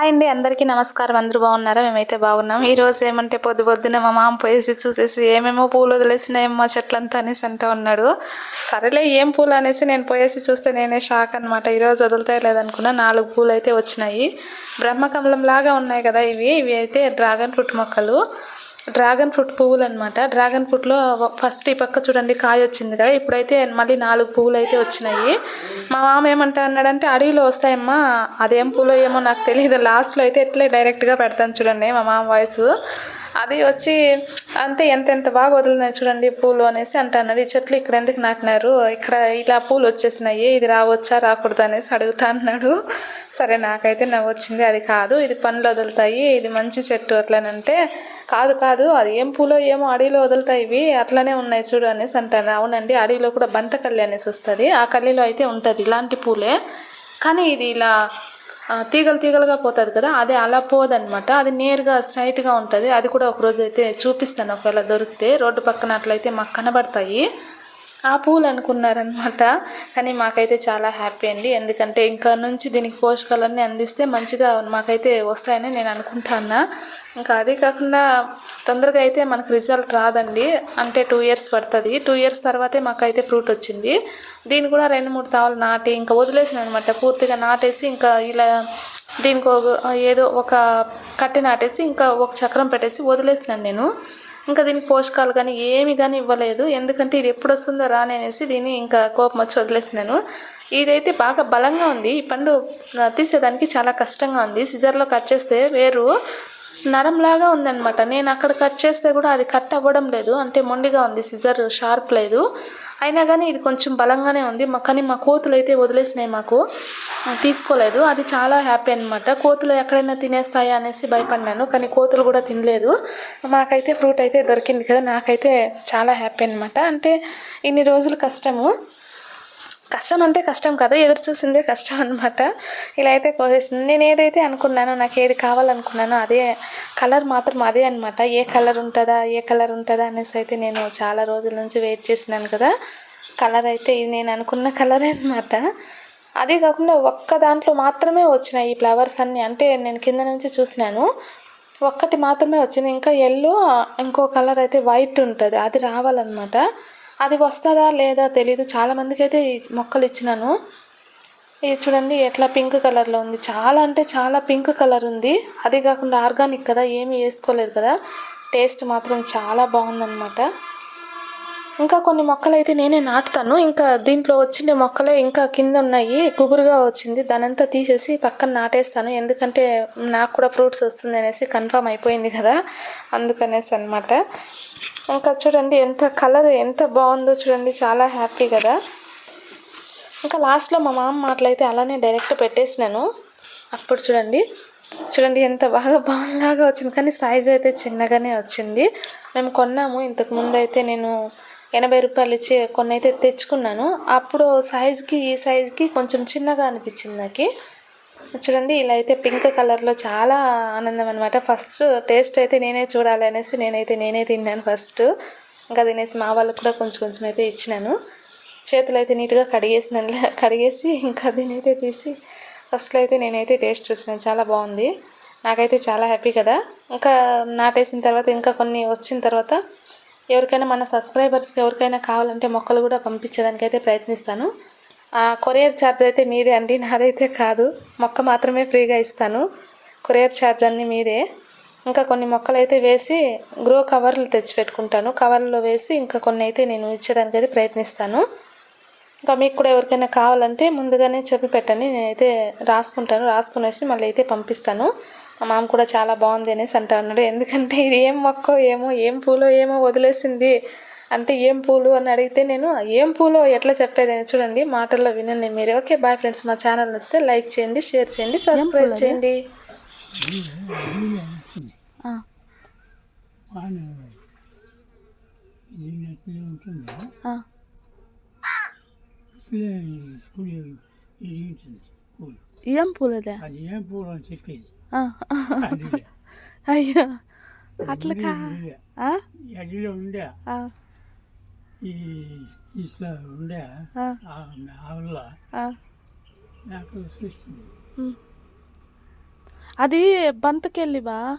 Hi అండి అందరికీ నమస్కారం. అందరూ బాగున్నారా? మేమైతే బాగున్నాం. ఈరోజు ఏమంటే పొద్దు పొద్దున మా మామ పోయేసి చూసేసి ఏమేమో పూలు వదిలేసినాయేమో మా చెట్లంతా అనేసి అంటూ ఉన్నాడు. సరేలే ఏం పూలు అనేసి నేను పోయేసి చూస్తే నేనే షాక్ అనమాట ఈరోజు వదులుతాయి లేదనుకున్నా నాలుగు పూలు అయితే వచ్చినాయి. బ్రహ్మకమలం లాగా ఉన్నాయి కదా ఇవి. ఇవి అయితే డ్రాగన్ ఫ్రూట్ మొక్కలు. డ్రాగన్ ఫ్రూట్ పువ్వులు అనమాట డ్రాగన్ ఫ్రూట్లో ఫస్ట్ ఈ పక్క చూడండి కాయ వచ్చింది కదా ఇప్పుడైతే మళ్ళీ నాలుగు పువ్వులు అయితే వచ్చినాయి. మా మామ ఏమంటా అన్నాడంటే అడవిలో వస్తాయమ్మా. అదేం పూలో ఏమో నాకు తెలియదు. లాస్ట్లో అయితే ఎట్లే డైరెక్ట్గా పెడతాను చూడండి మా మామ వాయిస్. అది వచ్చి అంతే ఎంత ఎంత బాగా వదిలినాయి చూడండి పూలు అనేసి అంటున్నాడు ఈ చెట్లు ఇక్కడ ఎందుకు నాటినారు? ఇక్కడ ఇలా పూలు వచ్చేసినాయి. ఇది రావచ్చా? రాకూడదు? అనేసి అడుగుతా అన్నాడు. సరే నాకైతే నవ్వు వచ్చింది అది కాదు ఇది పనులు వదులుతాయి. ఇది మంచి చెట్టు అట్లనంటే కాదు కాదు అది ఏం పూలో ఏమో అడవిలో వదులుతాయి ఇవి. అట్లనే ఉన్నాయి చూడు అనేసి అంటాను. అవునండి అడవిలో కూడా బంతకల్లి అనేసి వస్తుంది. ఆ కల్లిలో అయితే ఉంటుంది ఇలాంటి పూలే. కానీ ఇది ఇలా తీగలు తీగలుగా పోతుంది కదా అది అలా పోదనమాట అది నేరుగా స్ట్రైట్గా ఉంటుంది. అది కూడా ఒకరోజు అయితే చూపిస్తాను. ఒకవేళ దొరికితే రోడ్డు పక్కన అట్లయితే మాకు కనబడతాయి. ఆ పూలు అనుకున్నారనమాట కానీ మాకైతే చాలా హ్యాపీ అండి. ఎందుకంటే ఇంకా నుంచి దీనికి పోషకాలన్నీ అందిస్తే మంచిగా మాకైతే వస్తాయని నేను అనుకుంటాను ఇంకా అదే కాకుండా తొందరగా అయితే మనకు రిజల్ట్ రాదండి. అంటే టూ ఇయర్స్ పడుతుంది. టూ ఇయర్స్ తర్వాతే మాకైతే ఫ్రూట్ వచ్చింది. దీన్ని కూడా రెండు మూడు తావులు నాటి ఇంకా వదిలేసిన అనమాట పూర్తిగా నాటేసి ఇంకా ఇలా దీనికి ఏదో ఒక కట్టె నాటేసి ఇంకా ఒక చక్రం పెట్టేసి వదిలేసినాను నేను. ఇంకా దీనికి పోషకాలు కానీ ఏమి కానీ ఇవ్వలేదు. ఎందుకంటే ఇది ఎప్పుడు వస్తుందో రాని అనేసి దీన్ని ఇంకా కోపం వచ్చి వదిలేసినాను. ఇదైతే బాగా బలంగా ఉంది. ఈ పండు తీసేదానికి చాలా కష్టంగా ఉంది. సిజర్లో కట్ చేస్తే వేరు. నరంలాగా ఉందన్నమాట. నేను అక్కడ కట్ చేస్తే కూడా అది కట్ అవ్వడం లేదు. అంటే మొండిగా ఉంది సిజర్ షార్ప్ లేదు. అయినా కానీ ఇది కొంచెం బలంగానే ఉంది. మా కానీ మా కోతులు అయితే వదిలేసినాయి మాకు. తీసుకోలేదు. అది చాలా హ్యాపీ అనమాట కోతులు ఎక్కడైనా తినేస్తాయా అనేసి భయపడినాను కానీ కోతులు కూడా తినలేదు. మాకైతే ఫ్రూట్ అయితే దొరికింది కదా. నాకైతే చాలా హ్యాపీ అనమాట అంటే ఇన్ని రోజులు కష్టము. కష్టం అంటే కష్టం కదా ఎదురు చూసిందే కష్టం అనమాట ఇలా అయితే కోసేసింది నేను ఏదైతే అనుకున్నానో నాకు ఏది కావాలనుకున్నానో అదే కలర్ మాత్రం అదే అనమాట ఏ కలర్ ఉంటుందా ఏ కలర్ ఉంటుందా అనేసి అయితే నేను చాలా రోజుల నుంచి వెయిట్ చేసినాను కదా. కలర్ అయితే ఇది నేను అనుకున్న కలరే అనమాట అదే కాకుండా ఒక్క దాంట్లో మాత్రమే వచ్చినాయి ఈ ఫ్లవర్స్ అన్నీ. అంటే నేను కింద నుంచి చూసినాను. ఒక్కటి మాత్రమే వచ్చింది. ఇంకా ఎల్లో ఇంకో కలర్ అయితే వైట్ ఉంటుంది. అది రావాలన్నమాట. అది వస్తుందా లేదా తెలీదు. చాలామందికి అయితే ఈ మొక్కలు ఇచ్చినాను. ఇది చూడండి ఎట్లా పింక్ కలర్లో ఉంది. చాలా అంటే చాలా పింక్ కలర్ ఉంది. అది కాకుండా ఆర్గానిక్ కదా ఏమీ వేసుకోలేదు కదా. టేస్ట్ మాత్రం చాలా బాగుందన్నమాట. ఇంకా కొన్ని మొక్కలు అయితే నేనే నాటుతాను. ఇంకా దీంట్లో వచ్చిన మొక్కలే ఇంకా కింద ఉన్నాయి గుబురుగా వచ్చింది. దానంతా తీసేసి పక్కన నాటేస్తాను. ఎందుకంటే నాకు కూడా ఫ్రూట్స్ వస్తుంది అనేసి కన్ఫర్మ్ అయిపోయింది కదా. అందుకనేసి అనమాట ఇంకా చూడండి ఎంత కలర్ ఎంత బాగుందో చూడండి. చాలా హ్యాపీ కదా. ఇంకా లాస్ట్లో మా మామ మాటలైతే అలానే డైరెక్ట్ పెట్టేసినాను. అప్పుడు చూడండి. చూడండి ఎంత బాగా బాగులాగా వచ్చింది. కానీ సైజ్ అయితే చిన్నగానే వచ్చింది. మేము కొన్నాము. ఇంతకు ముందు అయితే నేను ఎనభై రూపాయలు ఇచ్చి కొన్ని అయితే తెచ్చుకున్నాను. అప్పుడు సైజ్కి ఈ సైజ్కి కొంచెం చిన్నగా అనిపించింది నాకు. చూడండి ఇలా అయితే పింక్ కలర్లో చాలా ఆనందం అనమాట ఫస్ట్ టేస్ట్ అయితే నేనే చూడాలి అనేసి నేనైతే నేనే తిన్నాను ఫస్ట్ ఇంకా తినేసి మా వాళ్ళకి కూడా కొంచెం కొంచెం అయితే ఇచ్చినాను. చేతులు అయితే నీట్గా కడిగేసినాను కడిగేసి ఇంకా దీనైతే తీసి ఫస్ట్లో అయితే నేనైతే టేస్ట్ చూసినాను. చాలా బాగుంది. నాకైతే చాలా హ్యాపీ కదా. ఇంకా నాటేసిన తర్వాత ఇంకా కొన్ని వచ్చిన తర్వాత ఎవరికైనా మన సబ్స్క్రైబర్స్కి ఎవరికైనా కావాలంటే మొక్కలు కూడా పంపించడానికైతే ప్రయత్నిస్తాను. ఆ కొరియర్ ఛార్జ్ అయితే మీదే అండి నాదైతే కాదు. మొక్క మాత్రమే ఫ్రీగా ఇస్తాను. కొరియర్ ఛార్జ్ అన్నీ మీదే. ఇంకా కొన్ని మొక్కలు అయితే వేసి గ్రో కవర్లు తెచ్చి పెట్టుకుంటాను కవర్లో వేసి ఇంకా కొన్ని అయితే నేను ఇచ్చేదానికైతే ప్రయత్నిస్తాను. ఇంకా మీకు కూడా ఎవరికైనా కావాలంటే ముందుగానే చెప్పి పెట్టండి. నేనైతే రాసుకుంటాను. రాసుకునేసి మళ్ళీ అయితే పంపిస్తాను. మా మామ కూడా చాలా బాగుంది అనేసి అంటా అన్నాడు ఎందుకంటే ఇది ఏం మొక్కో ఏమో ఏం పూలో ఏమో వదిలేసింది. అంటే ఏం పూలు అని అడిగితే నేను ఏం పూలో ఎట్లా చెప్పేది? అని చూడండి. మాటల్లో వినండి మీరు. Okay bye friends. మా ఛానల్ నచ్చితే లైక్ చేయండి షేర్ చేయండి సబ్స్క్రైబ్ చేయండి. ఏం పూలదే అది ఏం పూలు అని చెప్పేది? అయ్యో. అట్లా? అడిలో ఉండే. ఈ ఇట్లా ఉండే. ఆవుల. నాకు చూస్తుంది. అది బంతకెళ్ళి బా.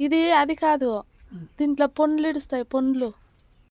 ఇది అది కాదు. దీంట్లో పండ్లు ఇడుస్తాయి పండ్లు.